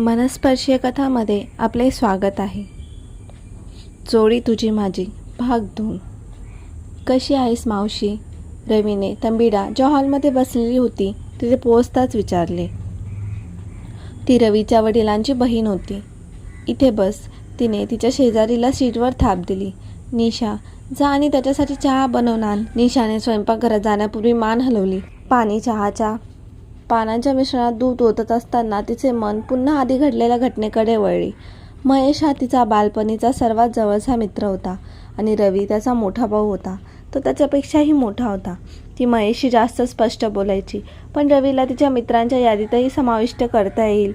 मनस्पर्शीय कथामध्ये आपले स्वागत आहे. जोडी तुझी माझी भाग दोन. कशी आहेस मावशी? रवीने तंबिडा ज्या हॉलमध्ये बसलेली होती तिथे पोहोचताच विचारले. ती रवीच्या वडिलांची बहीण होती. इथे बस. तिने तिच्या शेजारीला सीटवर थाप दिली. निशा जा आणि त्याच्यासाठी चहा बनवणार निशाने स्वयंपाकघरात जाण्यापूर्वी मान हलवली. पाणी चहाच्या पानांच्या मिश्रणात दूध ओतत असताना तिचे मन पुन्हा आधी घडलेल्या घटनेकडे वळले. महेश हा तिचा बालपणीचा सर्वात जवळचा मित्र होता आणि रवी त्याचा मोठा भाऊ होता. तो त्याच्यापेक्षाही मोठा होता. ती महेशशी जास्त स्पष्ट बोलायची पण रवीला तिच्या मित्रांच्या यादीतही समाविष्ट करता येईल.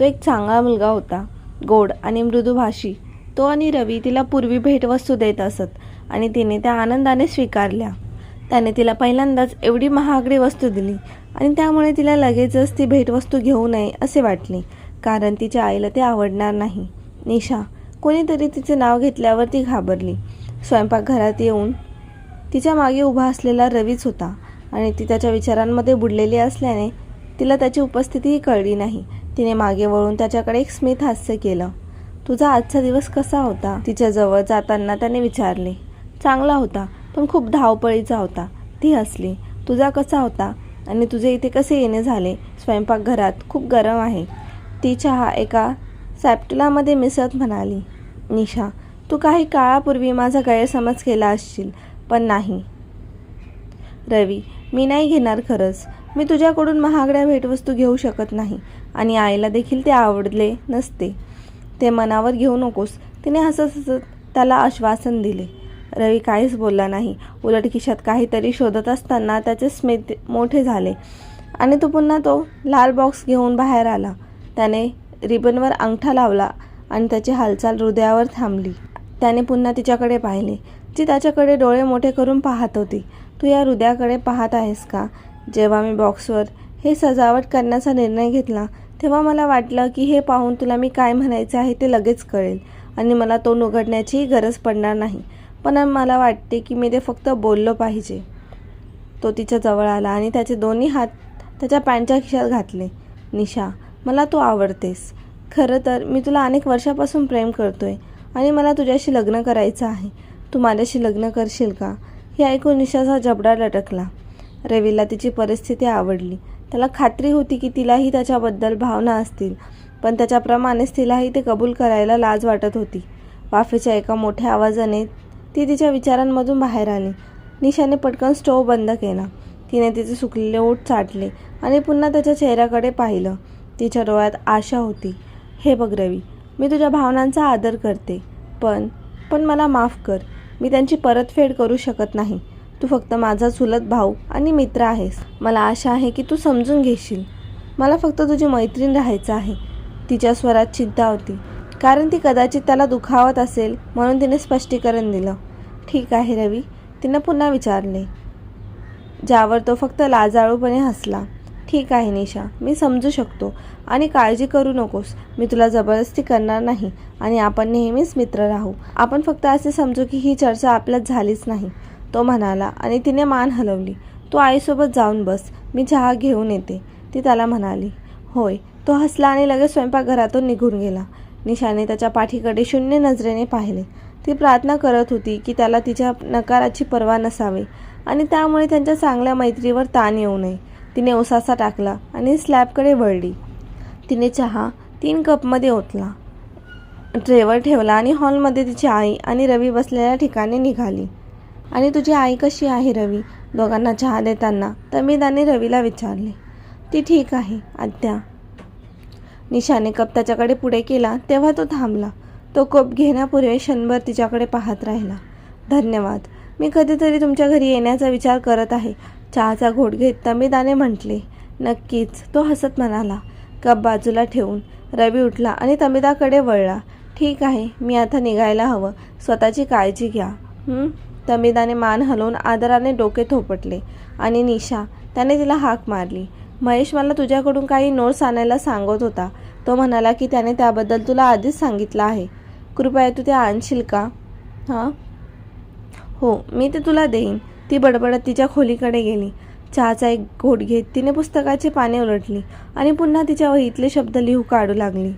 तो एक चांगला मुलगा होता गोड आणि मृदुभाषी. तो आणि रवी तिला पूर्वी भेटवस्तू देत असत आणि तिने त्या आनंदाने स्वीकारल्या. त्याने तिला पहिल्यांदाच एवढी महागडी वस्तू दिली. आणि त्यामुळे तिला लगेचच ती भेटवस्तू घेऊ नये असे वाटले. कारण तिच्या आईला ते आवडणार नाही. निशा कोणीतरी तिचे नाव घेतल्यावर ती घाबरली. स्वयंपाकघरात येऊन तिच्यामागे उभा असलेला रवीच होता आणि ती त्याच्या विचारांमध्ये बुडलेली असल्याने तिला त्याची उपस्थितीही कळली नाही. तिने मागे वळून त्याच्याकडे एक स्मित हास्य केलं. तुझा आजचा दिवस कसा होता? तिच्याजवळ जाताना त्याने विचारले. चांगला होता पण खूप धावपळीचा होता. ती हसली. तुझा कसा होता? आणि तुझे इथे कसे येणे झाले? स्वयंपाकघरात खूप गरम आहे. ती चहा एका सॅप्टुलामध्ये मिसळत म्हणाली निशा तू काही काळापूर्वी माझा गैरसमज केला असशील पण नाही. रवी मी नाही घेणार खरंच. मी तुझ्याकडून महागड्या भेटवस्तू घेऊ शकत नाही आणि आईला देखील ते आवडले नसते. ते मनावर घेऊ नकोस. तिने हसत हसत त्याला आश्वासन दिले. रवी काहीच बोलला नाही. उलट खिशात काहीतरी शोधत असताना त्याचे स्मित मोठे झाले. आणि तो पुन्हा तो लाल बॉक्स घेऊन बाहेर आला. त्याने रिबनवर अंगठा लावला आणि त्याची हालचाल हृदयावर थांबली. त्याने पुन्हा तिच्याकडे पाहिले. ती त्याच्याकडे डोळे मोठे करून पाहत होती. तू या हृदयाकडे पाहत आहेस का? जेव्हा मी बॉक्सवर हे सजावट करण्याचा निर्णय घेतला तेव्हा मला वाटलं की हे पाहून तुला मी काय म्हणायचे आहे ते लगेच कळेल आणि मला तोंड उघडण्याचीही गरज पडणार नाही. पण मला वाटते की मी ते फक्त बोललो पाहिजे. तो तिच्या जवळ आला आणि त्याचे दोन्ही हात त्याच्या पॅन्टच्या खिशात घातले. निशा मला तू आवडतेस. खरं तर मी तुला अनेक वर्षापासून प्रेम करतोय आणि मला तुझ्याशी लग्न करायचं आहे. तू माझ्याशी लग्न करशील का? हे ऐकून निशाचा जबडा लटकला. रवीला तिची परिस्थिती आवडली. त्याला खात्री होती की तिलाही त्याच्याबद्दल भावना असतील पण त्याच्याप्रमाणेच तिलाही ते कबूल करायला लाज वाटत होती. वाफेच्या एका मोठ्या आवाजाने ती तिच्या विचारांमधून बाहेर आली. निशाने पटकन स्टोव बंद केला. तिने तिचे सुकलेले ओठ चाटले आणि पुन्हा त्याच्या चेहऱ्याकडे पाहिलं. तिच्या डोळ्यात आशा होती. हे बघ रवी मी तुझ्या भावनांचा आदर करते. पण पण मला माफ कर. मी त्यांची परतफेड करू शकत नाही. तू फक्त माझा चुलत भाऊ आणि मित्र आहेस. मला आशा आहे की तू समजून घेशील. मला फक्त तुझी मैत्रीण राहायचं आहे. तिच्या स्वरात चिंता होती. कारण ती कदाचित त्याला दुखावत असेल म्हणून तिने स्पष्टीकरण दिलं. ठीक आहे रवी. तिनं पुन्हा विचारले. ज्यावर तो फक्त लाजाळूपणे हसला. ठीक आहे निशा मी समजू शकतो आणि काळजी करू नकोस. मी तुला जबरदस्ती करणार नाही आणि आपण नेहमीच मित्र राहू. आपण फक्त असे समजू की ही चर्चा आपल्यात झालीच नाही. तो म्हणाला आणि तिने मान हलवली. तू आईसोबत जाऊन बस. मी चहा घेऊन येते. ती त्याला म्हणाली. होय. तो हसला आणि लगेच स्वयंपाकघरातून निघून गेला. निशाने त्याच्या पाठीकडे शून्य नजरेने पाहिले. ती प्रार्थना करत होती की त्याला तिच्या नकाराची पर्वा नसावी. आणि त्यामुळे त्यांच्या चांगल्या मैत्रीवर ताण येऊ नये. तिने उसासा टाकला आणि स्लॅबकडे वळली. तिने चहा तीन कपमध्ये ओतला. ट्रेवर ठेवला आणि हॉलमध्ये तिची आई आणि रवी बसलेल्या ठिकाणी निघाली. आणि तुझी आई कशी आहे रवी? दोघांना चहा देताना तमीदाने रवीला विचारले. ती ठीक आहे आत्या. निशाने कप त्याच्याकडे पुढे केला तेव्हा तो थांबला. तो कप घेण्यापूर्वी क्षणभर तिच्याकडे पाहत राहिला. धन्यवाद. मी कधीतरी तुमच्या घरी येण्याचा विचार करत आहे. चहाचा घोट घेत तमीदाने म्हटले नक्कीच तो हसत म्हणाला. कप बाजूला ठेवून रवी उठला आणि तमिदाकडे वळला. ठीक आहे मी आता निघायला हवं. स्वतःची काळजी घ्या. तमिदाने मान हलवून आदराने डोके थोपटले. आणि निशा त्याने तिला हाक मारली. महेश मला तुझ्याकडून काही नोट्स आणायला सांगत होता. तो म्हणाला की त्याने त्याबद्दल तुला आधीच सांगितलं आहे. कृपया तू ते आणशील का? हां? हो मी ते तुला देईन. ती बडबडत तिच्या खोलीकडे गेली. चहाचा एक घोट घेत तिने पुस्तकाचे पाने उलटली आणि पुन्हा तिच्या वहीतले शब्द लिहू काढू लागली.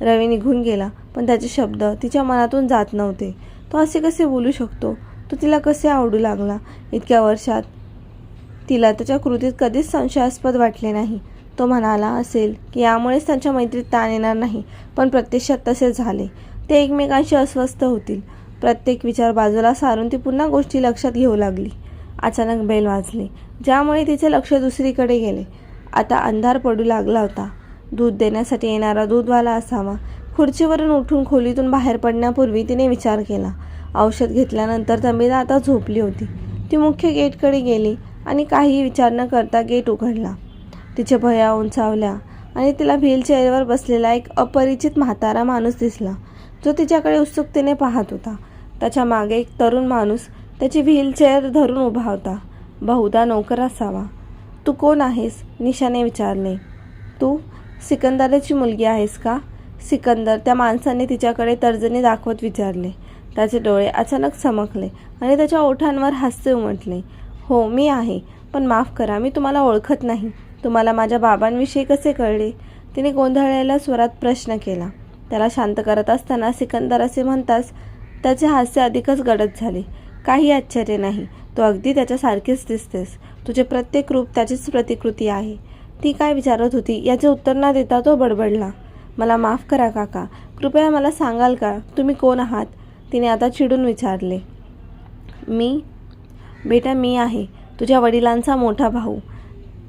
रवी निघून गेला पण त्याचे शब्द तिच्या मनातून जात नव्हते. तो असे कसे बोलू शकतो? तो तिला कसे आवडू लागला? इतक्या वर्षात तिला त्याच्या कृतीत कधीच संशयास्पद वाटले नाही. तो म्हणाला असेल की यामुळेच त्यांच्या मैत्रीत ताण येणार नाही पण प्रत्यक्षात तसे झाले. ते एकमेकांशी अस्वस्थ होतील. प्रत्येक विचार बाजूला सारून ती पुन्हा गोष्टी लक्षात घेऊ लागली. अचानक बेल वाजली. ज्यामुळे तिचे लक्ष दुसरीकडे गेले. आता अंधार पडू लागला होता. दूध देण्यासाठी येणारा दूधवाला असावा. खुर्चीवरून उठून खोलीतून बाहेर पडण्यापूर्वी तिने विचार केला. औषध घेतल्यानंतर तमिदा आता झोपली होती. ती मुख्य गेटकडे गेली आणि काही विचार न करता गेट उघडला. तिच्या भया उंचावल्या आणि तिला व्हीलचेअरवर बसलेला एक अपरिचित म्हातारा माणूस दिसला. जो तिच्याकडे उत्सुकतेने पाहत होता. त्याच्यामागे एक तरुण माणूस त्याची व्हीलचेअर धरून उभा होता. बहुधा नोकर असावा. तू कोण आहेस? निशाने विचारले. तू सिकंदराची मुलगी आहेस का? सिकंदर त्या माणसाने तिच्याकडे तर्जनी दाखवत विचारले. त्याचे डोळे अचानक चमकले आणि त्याच्या ओठांवर हास्य उमटले. हो मी आहे. पण माफ करा मी तुम्हाला ओळखत नाही. तुम्हाला माझ्या बाबांविषयी कसे कळले? तिने गोंधळलेल्या स्वरात प्रश्न केला. त्याला शांत करत असताना सिकंदर असे म्हणताच त्याचे हास्य अधिकच गडद झाले. काही आश्चर्य नाही. तो अगदी त्याच्यासारखेच दिसतेस. तुझे प्रत्येक रूप त्याचीच प्रतिकृती आहे. ती काय विचारत होती? याचे उत्तर न देता तो बडबडला. मला माफ करा काका. कृपया मला सांगाल का? तुम्ही कोण आहात? तिने आता चिडून विचारले. मी? बेटा मी आहे. तुझ्या वडिलांचा मोठा भाऊ.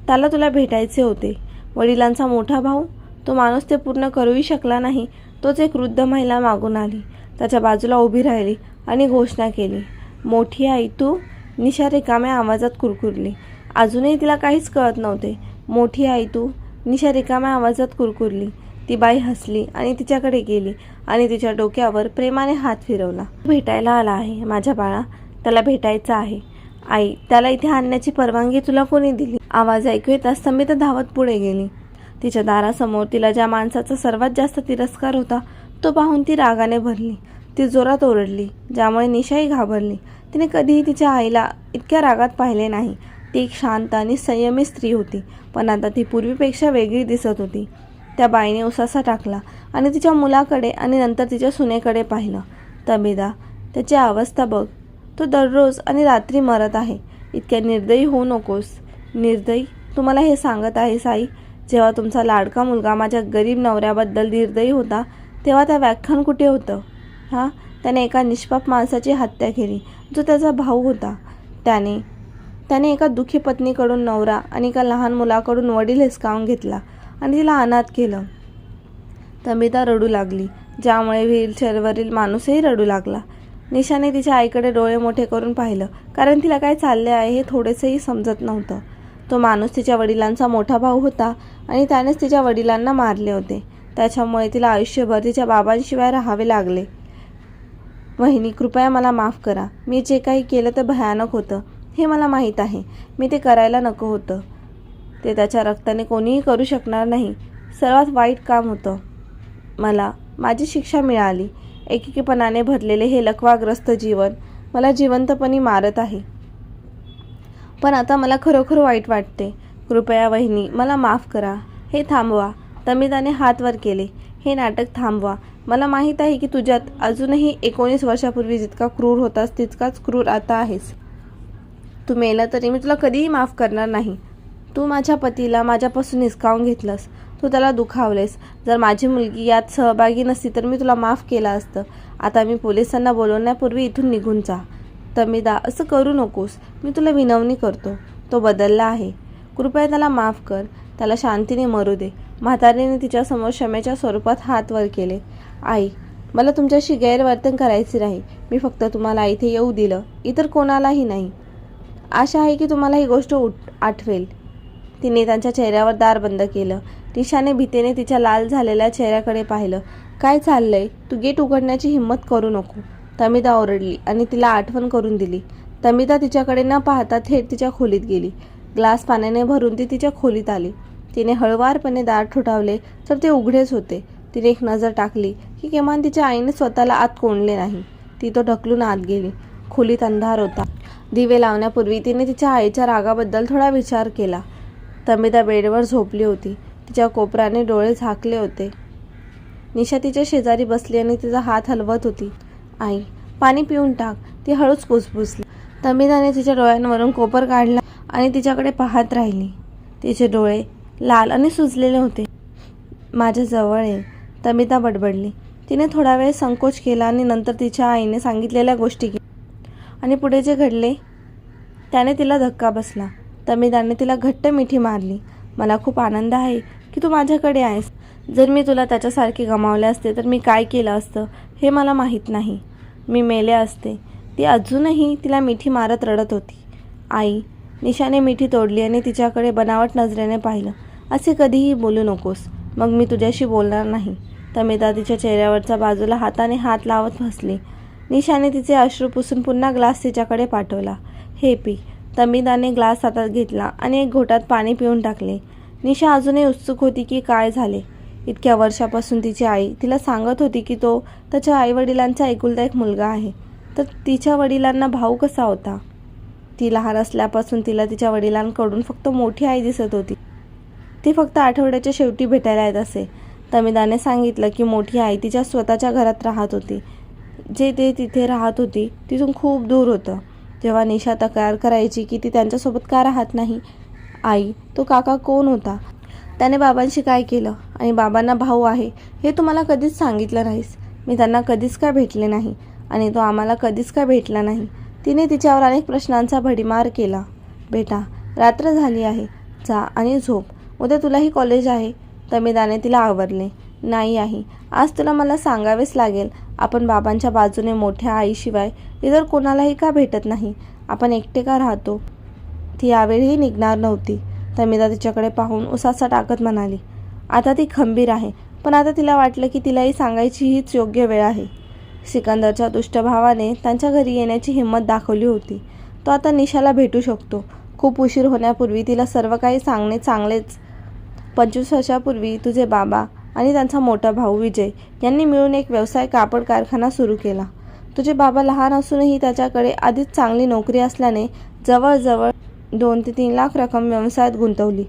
त्याला तुला भेटायचे होते. वडिलांचा मोठा भाऊ? तो माणूस ते पूर्ण करूही शकला नाही. तोच एक वृद्ध महिला मागून आली. त्याच्या बाजूला उभी राहिली आणि घोषणा केली. मोठी आई तू निशा रिकाम्या आवाजात कुरकुरली. अजूनही तिला काहीच कळत नव्हते. मोठी आई तू निशा रिकाम्या आवाजात कुरकुरली. ती बाई हसली आणि तिच्याकडे गेली आणि तिच्या डोक्यावर प्रेमाने हात फिरवला. भेटायला आला आहे माझ्या बाळा. त्याला भेटायचं आहे. आई त्याला इथे आणण्याची परवानगी तुला कोणी दिली? आवाज ऐकू येताच समित धावत पुढे गेली. तिच्या दारासमोर तिला ज्या माणसाचा सर्वात जास्त तिरस्कार होता तो पाहून ती रागाने भरली. ती जोरात ओरडली ज्यामुळे निशाही घाबरली. तिने कधीही तिच्या आईला इतक्या रागात पाहिले नाही. ती एक शांत आणि संयमी स्त्री होती पण आता ती पूर्वीपेक्षा वेगळी दिसत होती. त्या बाईने उसासा टाकला आणि तिच्या मुलाकडे आणि नंतर तिच्या सुनेकडे पाहिलं. तमिदा त्याची अवस्था बघ. तो दररोज आणि रात्री मरत आहे. इतक्या निर्दयी होऊ नकोस. निर्दयी? तुम्हाला हे सांगत आहे साई? जेव्हा तुमचा लाडका मुलगा माझ्या गरीब नवऱ्याबद्दल धीरदयी होता तेव्हा त्या व्याख्यान कुठे होतं? हां? त्याने एका निष्पाप माणसाची हत्या केली जो त्याचा भाऊ होता. त्याने त्याने एका दुःखी पत्नीकडून नवरा आणि एका लहान मुलाकडून वडील हिसकावून घेतला आणि तिला अनाथ केलं. तमिता रडू लागली ज्यामुळे व्हीलचेअरवरील माणूसही रडू लागला. निशाने तिच्या आईकडे डोळे मोठे करून पाहिलं कारण तिला काय चालले आहे हे थोडेसंही समजत नव्हतं. तो माणूस तिच्या वडिलांचा मोठा भाऊ होता आणि त्यानेच तिच्या वडिलांना मारले होते. त्याच्यामुळे तिला आयुष्यभर तिच्या बाबांशिवाय राहावे लागले. वहिनी कृपया मला माफ करा. मी जे काही केलं ते भयानक होतं. हे मला माहीत आहे. मी ते करायला नको होतं. ते त्याच्या रक्ताने कोणीही करू शकणार नाही. सर्वात वाईट काम होतं. मला माझी शिक्षा मिळाली. एकेकीपणाने भरलेले हे लकवाग्रस्त जीवन मला जिवंतपणी मारत आहे. पण आता मला खरोखर वाईट वाटते. कृपया वहिनी मला माफ करा. हे थांबवा. तमिदाने हात वर केले. हे नाटक थांबवा. मला माहीत आहे की तुझ्यात अजूनही एकोणीस वर्षापूर्वी जितका क्रूर होतास तितकाच क्रूर आता आहेस. तू मेला तरी मी तुला कधीही माफ करणार नाही. तू माझ्या पतीला माझ्यापासून हिसकावून घेतलंस. तू त्याला दुखावलेस. जर माझी मुलगी यात सहभागी नसती तर मी तुला माफ केलं असतं. आता मी पोलिसांना बोलवण्यापूर्वी इथून निघून जा. तमिदा असं करू नकोस. मी तुला विनवणी करतो. तो बदलला आहे. कृपया त्याला माफ कर. त्याला शांतीने मरू दे. म्हातारीने तिच्यासमोर क्षमेच्या स्वरूपात हात वर केले. आई मला तुमच्याशी गैरवर्तन करायचे नाही. मी फक्त तुम्हाला इथे येऊ दिलं. इतर कोणालाही नाही. आशा आहे की तुम्हाला ही गोष्ट उठ आठवेल. तिने त्यांच्या चेहऱ्यावर दार बंद केलं. रिशाने भीतीने तिच्या लाल झालेल्या चेहऱ्याकडे पाहिलं. काय चाललंय? तू गेट उघडण्याची हिंमत करू नको. तमिदा ओरडली आणि तिला आठवण करून दिली. तमिदा तिच्याकडे न पाहता थेट तिच्या खोलीत गेली. ग्लास पाण्याने भरून ती तिच्या खोलीत आली. तिने हळवारपणे दार ठोठावले तर ते उघडेच होते. तिने एक नजर टाकली की किमान तिच्या आईने स्वतःला आत कोंडले नाही. ती तो ढकलून आत गेली. खोलीत अंधार होता. दिवे लावण्यापूर्वी तिने तिच्या आईच्या रागाबद्दल थोडा विचार केला. तमिदा बेडवर झोपली होती. तिच्या कोपराने डोळे झाकले होते. निशा तिच्या शेजारी बसली आणि तिचा हात हलवत होती. आई पाणी पिऊन टाक. ती हळूच पुसपुसली तमिदाने तिच्या डोळ्यांवरून कोपर काढला आणि तिच्याकडे पाहत राहिली. तिचे डोळे लाल आणि सुजलेले होते. माझ्याजवळ आहे ये. तमिता बडबडली. तिने थोडा वेळ संकोच केला आणि नंतर तिच्या आईने सांगितलेल्या गोष्टी केल्या. आणि पुढे जे घडले त्याने तिला धक्का बसला. तमिदाने तिला घट्ट मिठी मारली. मला खूप आनंद आहे की तू माझ्याकडे आहेस. जर मी तुला त्याच्यासारखे गमावले असते तर मी काय केलं असतं हे मला माहीत नाही. मी मेले असते. ती अजूनही तिला मिठी मारत रडत होती. आई निशाने मिठी तोडली आणि तिच्याकडे बनावट नजरेने पाहिलं. असे कधीही बोलू नकोस. मग मी तुझ्याशी बोलणार नाही. तमिता तिच्या चेहऱ्यावरच्या बाजूला हाताने हात लावत हसली निशाने तिचे अश्रू पुसून पुन्हा ग्लास तिच्याकडे पाठवला. हे पी. तमिदाने ग्लास हातात घेतला आणि एक घोटात पाणी पिऊन टाकले. निशा अजूनही उत्सुक होती की काय झाले. इतक्या वर्षापासून तिची आई तिला सांगत होती की तो त्याच्या आईवडिलांचा एकुलता एक मुलगा आहे. तर तिच्या वडिलांना भाऊ कसा होता? ती लहान असल्यापासून तिला तिच्या वडिलांकडून फक्त मोठी आई दिसत होती. ती फक्त आठवड्याच्या शेवटी भेटायला येत असे. तमिदाने सांगितलं की मोठी आई तिच्या स्वतःच्या घरात राहत होती. जे ते तिथे राहत होती तिथून खूप दूर होतं. जेव्हा निशा तक्रार करायची की ती त्यांच्यासोबत का राहत नाही? आई तो काका कोण होता? त्याने बाबांशी काय केलं? आणि बाबांना भाऊ आहे हे तुम्हाला कधीच सांगितलं नाहीस. मी त्यांना कधीच काय भेटले नाही? आणि तो आम्हाला कधीच काय भेटला नाही? तिने तिच्यावर अनेक प्रश्नांचा भडीमार केला. बेटा रात्र झाली आहे. जा आणि झोप. उद्या तुलाही कॉलेज आहे. तमिदाने तिला आवरले. नाही आहे आज तुला मला सांगावेच लागेल. आपण बाबांच्या बाजूने मोठ्या आईशिवाय इतर कोणालाही का भेटत नाही? आपण एकटे का राहतो? ती यावेळीही निघणार नव्हती. तमिदा तिच्याकडे पाहून उसासा टाकत म्हणाली आता ती खंबीर आहे पण आता तिला वाटलं की तिलाही सांगायची हीच योग्य वेळ आहे. सिकंदरच्या दुष्टभावाने त्यांच्या घरी येण्याची हिंमत दाखवली होती. तो आता निशाला भेटू शकतो. खूप उशीर होण्यापूर्वी तिला सर्व काही सांगणे चांगलेच. पंचवीस वर्षापूर्वी तुझे बाबा आणि त्यांचा मोठा भाऊ विजय यांनी मिळून एक व्यवसाय कापड कारखाना सुरू केला. तुझे बाबा लहान असूनही त्याच्याकडे आधीच चांगली नोकरी असल्याने जवळजवळ दोन ते तीन लाख रक्कम व्यवसायात गुंतवली.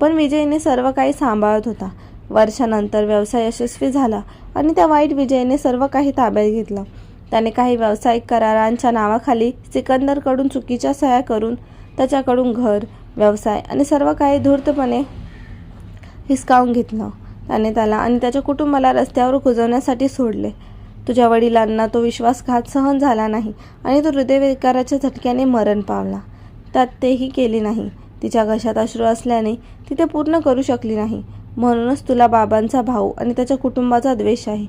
पण विजयने सर्व काही सांभाळत होता. वर्षानंतर व्यवसाय यशस्वी झाला आणि त्या वाईट विजयने सर्व काही ताब्यात घेतलं. त्याने काही व्यावसायिक करारांच्या नावाखाली सिकंदरकडून चुकीच्या सह्या करून त्याच्याकडून घर व्यवसाय आणि सर्व काही धूर्तपणे हिसकावून घेतलं. त्याने त्याला आणि त्याच्या कुटुंबाला रस्त्यावर कुजवण्यासाठी सोडले. तुझ्या वडिलांना तो विश्वासघात सहन झाला नाही आणि तो हृदयविकाराच्या झटक्याने मरण पावला. त्यात तेही केले नाही. तिच्या घशात अश्रू असल्याने ती ते पूर्ण करू शकली नाही. म्हणूनच तुला बाबांचा भाऊ आणि त्याच्या कुटुंबाचा द्वेष आहे.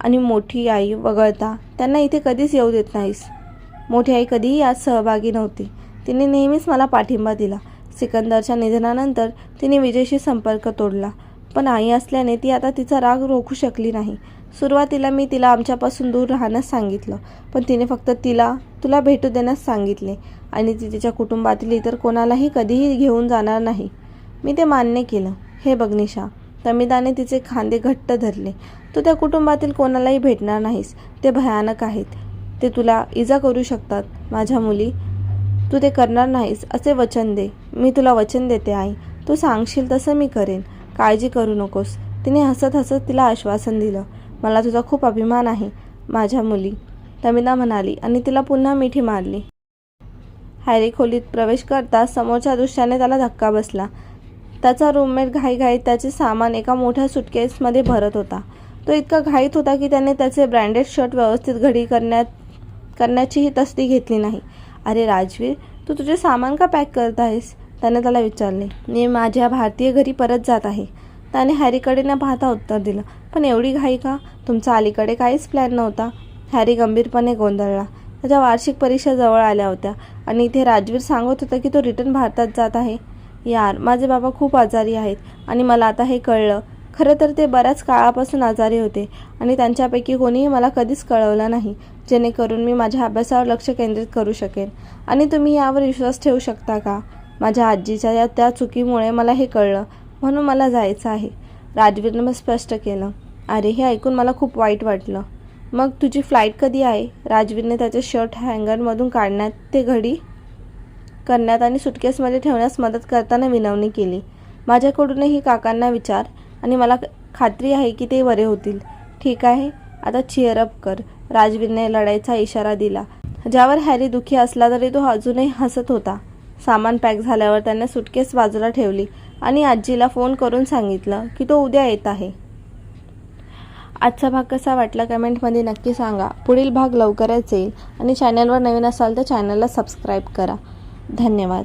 आणि मोठी आई वगळता त्यांना इथे कधीच येऊ देत नाहीस. मोठी आई कधीही यात सहभागी नव्हती. तिने नेहमीच मला पाठिंबा दिला. सिकंदरच्या निधनानंतर तिने विजयशी संपर्क तोडला. पण आई असल्याने ती आता तिचा राग रोखू शकली नाही. सुरुवातीला मी तिला आमच्यापासून दूर राहण्यास सांगितलं. पण तिने फक्त तिला तुला भेटू देण्यास सांगितले. आणि ती तिच्या कुटुंबातील इतर कोणालाही कधीही घेऊन जाणार नाही. मी ते मान्य केलं. हे बघ निशा तमिदाने तिचे खांदे घट्ट धरले. तू त्या कुटुंबातील कोणालाही भेटणार नाहीस. ते भयानक आहेत. ते तुला इजा करू शकतात माझ्या मुली. तू ते करणार नाहीस असे वचन दे. मी तुला वचन देते आई. तू सांगशील तसं मी करेन. काळजी करू नकोस. तिने हसत हसत तिला आश्वासन दिलं. मला तुझा खूप अभिमान आहे माझ्या मुली. तमिदा म्हणाली आणि तिला पुन्हा मिठी मारली. हॅरी खोलीत प्रवेश करता समोरच्या दृश्याने त्याला धक्का बसला. त्याचा रूममेट घाईघाईत त्याचे सामान एका मोठ्या सुटकेसमध्ये भरत होता. तो इतका घाईत होता की त्याने त्याचे ब्रँडेड शर्ट व्यवस्थित घडी करण्यात करण्याचीही तसदी घेतली नाही. अरे राजवीर तू तुझे सामान का पॅक करत आहेस? त्याने त्याला विचारले. मी माझ्या भारतीय घरी परत जात आहे. त्याने हॅरीकडे न पाहता उत्तर दिलं. पण एवढी घाई का? तुमचा अलीकडे काहीच प्लॅन नव्हता. हॅरी गंभीरपणे गोंधळला. त्याच्या वार्षिक परीक्षा जवळ आल्या होत्या. आणि इथे राजवीर सांगत होता की तो रिटर्न भारतात जात आहे. यार माझे बाबा खूप आजारी आहेत आणि मला आता हे कळलं. खरं तर ते बऱ्याच काळापासून आजारी होते आणि त्यांच्यापैकी कोणीही मला कधीच कळवलं नाही जेणेकरून मी माझ्या अभ्यासावर लक्ष केंद्रित करू शकेन. आणि तुम्ही यावर विश्वास ठेवू शकता का? माझ्या आजीच्या या त्या चुकीमुळे मला हे कळलं म्हणून मला जायचं आहे. राजवीरनं स्पष्ट केलं. अरे हे ऐकून मला खूप वाईट वाटलं. मग तुझी फ्लाईट कधी आहे? राजवीरने त्याचे शर्ट हँगरमधून काढण्यात ते घडी करण्यात आणि सुटकेसमध्ये ठेवण्यास मदत करताना विनवणी केली. माझ्याकडूनही काकांना विचार आणि मला खात्री आहे की ते बरे होतील. ठीक आहे आता चिअरअप कर. राजवीरने लढाईचा इशारा दिला. ज्यावर हॅरी दुःखी असला तरी तो अजूनही हसत होता. सामान पॅक झाल्यावर त्याने सुटकेस बाजूला ठेवली आणि आजीला फोन करून सांगितलं की तो उद्या येत आहे. आजचा भाग कसा वाटला कमेंटमध्ये नक्की सांगा. पुढील भाग लवकरच येईल आणि चॅनलवर नवीन असाल तर चॅनलला सबस्क्राईब करा. धन्यवाद.